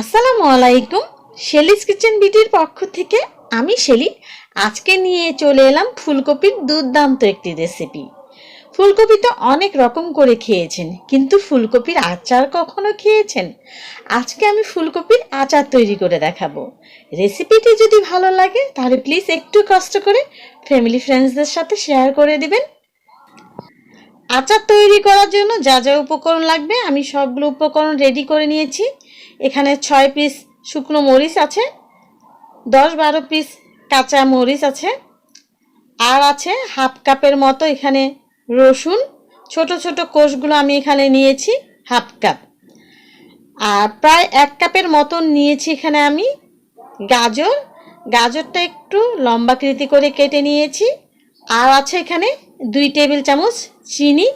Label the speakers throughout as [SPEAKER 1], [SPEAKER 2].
[SPEAKER 1] আসসালামু আলাইকুম, Shelley's kitchen বিটির পক্ষ থেকে আমি শেলি। আজকে নিয়ে চলে এলাম ফুলকপির দুর্দান্ত একটি রেসিপি ফুলকপি তো অনেক রকম করে খেয়েছেন, কিন্তু ফুলকপির আচার কখনো খেয়েছেন? আজকে আমি ফুলকপির আচার তৈরি করে দেখাবো। রেসিপিটি যদি ভালো লাগে, তাহলে প্লিজ একটু কষ্ট করে ফ্যামিলি ফ্রেন্ডসদের সাথে শেয়ার করে দিবেন। আচার তৈরি করার জন্য যা যা উপকরণ লাগবে, আমি সবগুলো উপকরণ রেডি করে নিয়েছি। এখানে ছয় পিস শুকনো মরিচ আছে, দশ বারো পিস কাঁচা মরিচ আছে, আর আছে হাফ কাপের মতো এখানে রসুন। ছোট ছোট কোষগুলো আমি এখানে নিয়েছি, হাফ কাপ। আর প্রায় এক কাপের মতন নিয়েছি এখানে আমি গাজর। গাজরটা একটু লম্বাকৃতি করে কেটে নিয়েছি। আর আছে এখানে দুই টেবিল চামচ চিনি।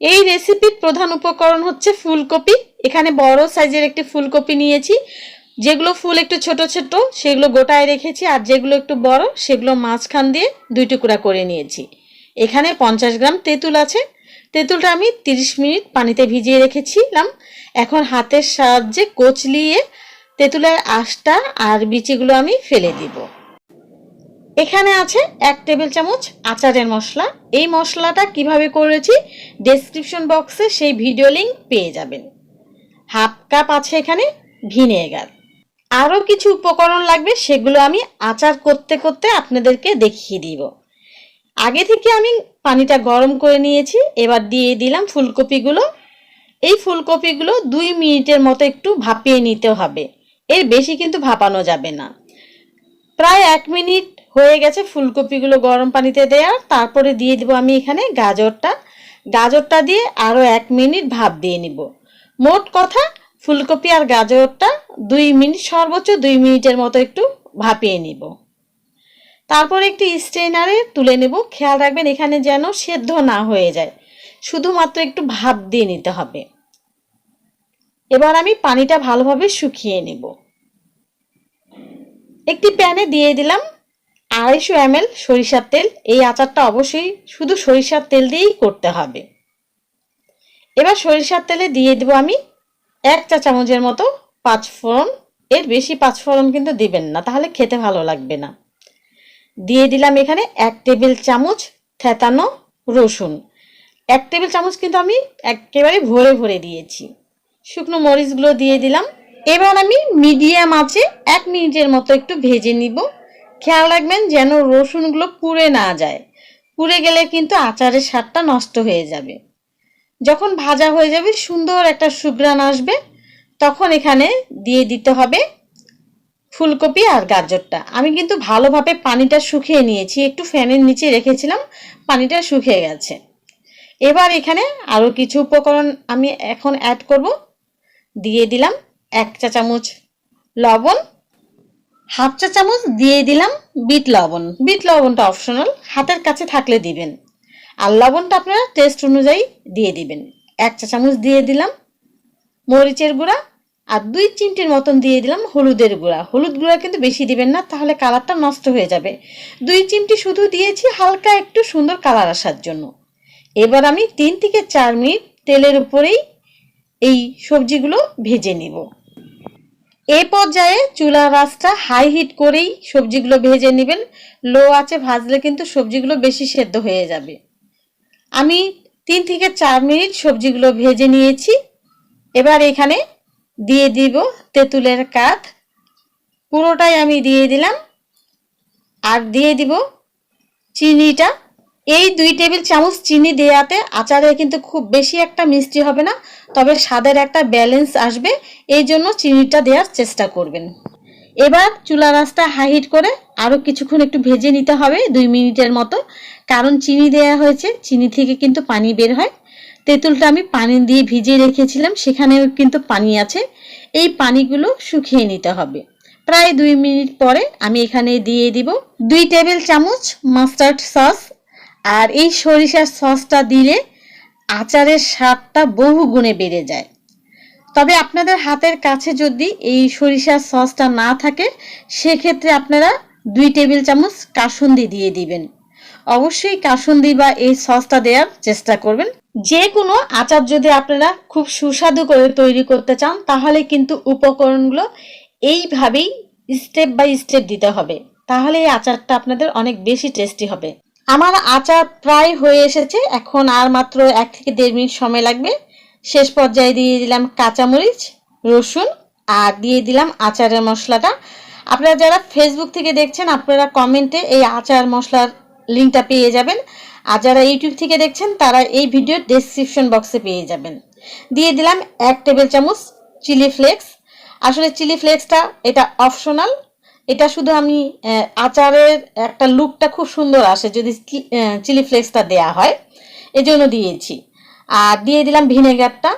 [SPEAKER 1] এই রেসিপির প্রধান উপকরণ হচ্ছে ফুলকপি। এখানে বড় সাইজের একটি ফুলকপি নিয়েছি। যেগুলো ফুল একটু ছোট ছোট, সেগুলো গোটায় রেখেছি আর যেগুলো একটু বড়, সেগুলো মাঝখান দিয়ে দুই টুকরা করে নিয়েছি। এখানে পঞ্চাশ গ্রাম তেঁতুল আছে। তেঁতুলটা আমি তিরিশ মিনিট পানিতে ভিজিয়ে রেখেছিলাম। এখন হাতের সাহায্যে কচলিয়ে তেঁতুলের আঁশটা আর বিচিগুলো আমি ফেলে দিব। এখানে আছে এক টেবিল চামচ আচারের মশলা। এই মশলাটা কীভাবে করেছি? ডেসক্রিপশন বক্সে সেই ভিডিও লিংক পেয়ে যাবেন। হাফ কাপ আছে এখানে ভিনেগার। আরও কিছু উপকরণ লাগবে, সেগুলো আমি আচার করতে করতে আপনাদেরকে দেখিয়ে দিব। আগে থেকে আমি পানিটা গরম করে নিয়েছি, এবার দিয়ে দিলাম ফুলকপিগুলো। এই ফুলকপিগুলো দুই মিনিটের মতো একটু ভাপিয়ে নিতে হবে। এর বেশি কিন্তু ভাপানো যাবে না। প্রায় এক মিনিট হয়ে গেছে, ফুলকপিগুলো গরম পানিতে দেওয়ার তারপরে দিয়ে দিব আমি এখানে গাজরটা। গাজরটা দিয়ে আরও এক মিনিট ভাপ দিয়ে নিব। মোট কথা, ফুলকপি আর গাজরটা দুই মিনিট, সর্বোচ্চ দুই মিনিটের মতো একটু ভাপিয়ে নিব। তারপর একটি স্ট্রেনারে তুলে নেব। খেয়াল রাখবেন, এখানে যেন সেদ্ধ না হয়ে যায়। শুধুমাত্র একটু ভাপ দিয়ে নিতে হবে। এবার আমি পানিটা ভালোভাবে শুকিয়ে নেব। একটি প্যানে দিয়ে দিলাম আড়াইশো এম সরিষার তেল। এই আচারটা অবশ্যই শুধু সরিষার তেল দিয়েই করতে হবে। এবার সরিষার তেলে দিয়ে দেবো আমি এক চা চামচের মতো পাঁচ ফোড়ন এর বেশি পাঁচ ফোড়ন কিন্তু দিবেন না, তাহলে খেতে ভালো লাগবে না। দিয়ে দিলাম এখানে এক টেবিল চামচ থেতানো রসুন। এক টেবিল চামচ কিন্তু আমি একেবারে ভরে ভরে দিয়েছি। শুকনো মরিচগুলো দিয়ে দিলাম। এবার আমি মিডিয়াম আছে এক মিনিটের মতো একটু ভেজে নিব। খেয়াল রাখবেন যেন রসুনগুলো পুড়ে না যায়। পুড়ে গেলে কিন্তু আচারের স্বাদটা নষ্ট হয়ে যাবে। যখন ভাজা হয়ে যাবে, সুন্দর একটা সুগ্রান আসবে, তখন এখানে দিয়ে দিতে হবে ফুলকপি আর গাজরটা। আমি কিন্তু ভালোভাবে পানিটা শুকিয়ে নিয়েছি। একটু ফ্যানের নিচে রেখেছিলাম, পানিটা শুকিয়ে গেছে। এবার এখানে আরও কিছু উপকরণ আমি এখন অ্যাড করব। দিয়ে দিলাম এক চা চামচ লবণ হাফ চা চামচ দিয়ে দিলাম বিট লবণ। বিট লবণটা অপশনাল হাতের কাছে থাকলে দিবেন। আর লবণটা আপনারা টেস্ট অনুযায়ী দিয়ে দিবেন। এক চা চামচ দিয়ে দিলাম মরিচের গুঁড়া আর দুই চিমটির মতন দিয়ে দিলাম হলুদের গুঁড়া। হলুদ গুঁড়া কিন্তু বেশি দিবেন না, তাহলে কালারটা নষ্ট হয়ে যাবে। দুই চিমটি শুধু দিয়েছি, হালকা একটু সুন্দর কালার আসার জন্য। এবার আমি তিন থেকে চার মিনিট তেলের উপরেই এই সবজিগুলো ভেজে নিব। এই পর্যায়ে চুলার রাসটা হাই হিট করেই সবজিগুলো ভেজে নেবেন। লো আছে ভাজলে কিন্তু সবজিগুলো বেশি সেদ্ধ হয়ে যাবে। আমি তিন থেকে চার মিনিট সবজিগুলো ভেজে নিয়েছি। এবার এখানে দিয়ে দিব তেঁতুলের কাঠ। পুরোটাই আমি দিয়ে দিলাম। আর দিয়ে দিব চিনিটা। এই দুই টেবিল চামচ চিনি দেওয়াতে আচারে কিন্তু খুব বেশি একটা মিষ্টি হবে না, তবে স্বাদের একটা ব্যালেন্স আসবে, এই জন্য চিনিটা দেওয়ার চেষ্টা করবেন। এবার চুলা রাস্তা হাই হিট করে আরও কিছুক্ষণ একটু ভেজে নিতে হবে দুই মিনিটের মতো, কারণ চিনি দেওয়া হয়েছে, চিনি থেকে কিন্তু পানি বের হয়। তেঁতুলটা আমি পানি দিয়ে ভিজিয়ে রেখেছিলাম, সেখানেও কিন্তু পানি আছে, এই পানিগুলো শুকিয়ে নিতে হবে। প্রায় দুই মিনিট পরে আমি এখানে দিয়ে দিব দুই টেবিল চামচ মাস্টার্ড সস। আর এই সরিষার সসটা দিলে আচারের স্বাদটা বহু গুণে বেড়ে যায়। তবে আপনাদের হাতের কাছে যদি এই সরিষার সসটা না থাকে, সেক্ষেত্রে আপনারা দুই টেবিল চামচ কাসুন্দি দিয়ে দিবেন। অবশ্যই কাসুন্দি বা এই সসটা দেওয়ার চেষ্টা করবেন। যে কোনো আচার যদি আপনারা খুব সুস্বাদু করে তৈরি করতে চান, তাহলে কিন্তু উপকরণগুলো এইভাবেই স্টেপ বাই স্টেপ দিতে হবে। তাহলে এই আচারটা আপনাদের অনেক বেশি টেস্টি হবে। আমার আচার প্রায় হয়ে এসেছে। এখন আর মাত্র এক থেকে দেড় মিনিট সময় লাগবে। শেষ পর্যায়ে দিয়ে দিলাম কাঁচামরিচ, রসুন আর দিয়ে দিলাম আচারের মশলাটা। আপনারা যারা ফেসবুক থেকে দেখছেন, আপনারা কমেন্টে এই আচার মশলার লিঙ্কটা পেয়ে যাবেন। আর যারা ইউটিউব থেকে দেখছেন, তারা এই ভিডিওর ডেসক্রিপশন বক্সে পেয়ে যাবেন। দিয়ে দিলাম এক টেবিল চামচ চিলি ফ্লেক্স আসলে চিলি ফ্লেক্সটা এটা অপশনাল এটা শুধু আমি আচারের একটা লুকটা খুব সুন্দর আসে যদি চিলি ফ্লেক্সটা দেয়া হয়। এজন্য দিয়েছি। আর দিয়ে দিলাম ভিনেগারটা।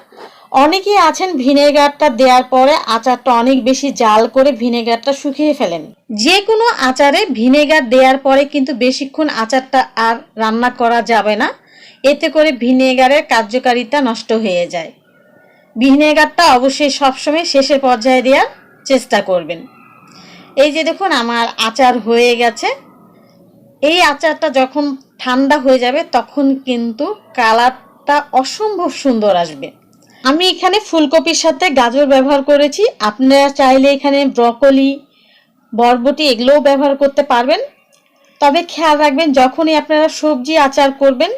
[SPEAKER 1] অনেকেই আছেন ভিনেগারটা দেওয়ার পরে আচারটা অনেক বেশি জাল করে ভিনেগারটা শুকিয়ে ফেলেন। যে কোনো আচারে ভিনেগার দেওয়ার পরে কিন্তু বেশিক্ষণ আচারটা আর রান্না করা যাবে না। এতে করে ভিনেগারের কার্যকারিতা নষ্ট হয়ে যায়। ভিনেগারটা অবশ্যই সবসময় শেষের পর্যায়ে দেওয়ার চেষ্টা করবেন। এই যে দেখুন, আমার আচার হয়ে গেছে। এই আচারটা যখন ঠান্ডা হয়ে যাবে, তখন কিন্তু কালারটা অসম্ভব সুন্দর আসবে। আমি এখানে ফুলকপির সাথে গাজর ব্যবহার করেছি। আপনারা চাইলে এখানে ব্রকলি, বরবটি এগুলোও ব্যবহার করতে পারবেন। তবে খেয়াল রাখবেন, যখনই আপনারা সবজি আচার করবেন,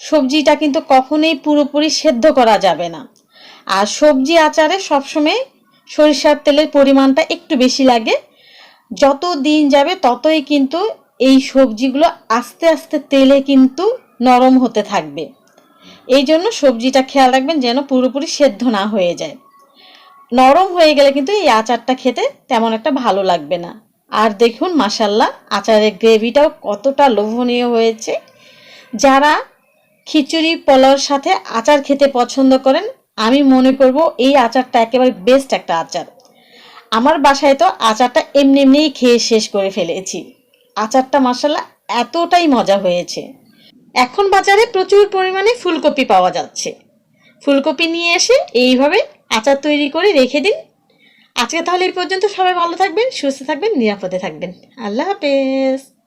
[SPEAKER 1] সবজিটা কিন্তু কখনোই পুরোপুরি সেদ্ধ করা যাবে না। আর সবজি আচারে সবসময় সরিষার তেলের পরিমাণটা একটু বেশি লাগে। যত দিন যাবে ততই কিন্তু এই সবজিগুলো আস্তে আস্তে তেলে কিন্তু নরম হতে থাকবে। এই জন্য সবজিটা খেয়াল রাখবেন যেন পুরোপুরি সেদ্ধ না হয়ে যায়। নরম হয়ে গেলে কিন্তু এই আচারটা খেতে তেমন একটা ভালো লাগবে না। আর দেখুন মাসাল্লাহ আচারের গ্রেভিটাও কতটা লোভনীয় হয়েছে। যারা খিচুড়ি, পোলাওর সাথে আচার খেতে পছন্দ করেন, আমি মনে করব এই আচারটা একেবারে বেস্ট একটা আচার। আমার বাসায় তো আচারটা এমনি এমনিই খেয়ে শেষ করে ফেলেছি। আচারটা মশালা এতটাই মজা হয়েছে। এখন বাজারে প্রচুর পরিমাণে ফুলকপি পাওয়া যাচ্ছে। ফুলকপি নিয়ে এসে এইভাবে আচার তৈরি করে রেখে দিন। আজকে তাহলে এই পর্যন্ত সবাই ভালো থাকবেন, সুস্থ থাকবেন, নিরাপদে থাকবেন। আল্লাহ হাফেজ।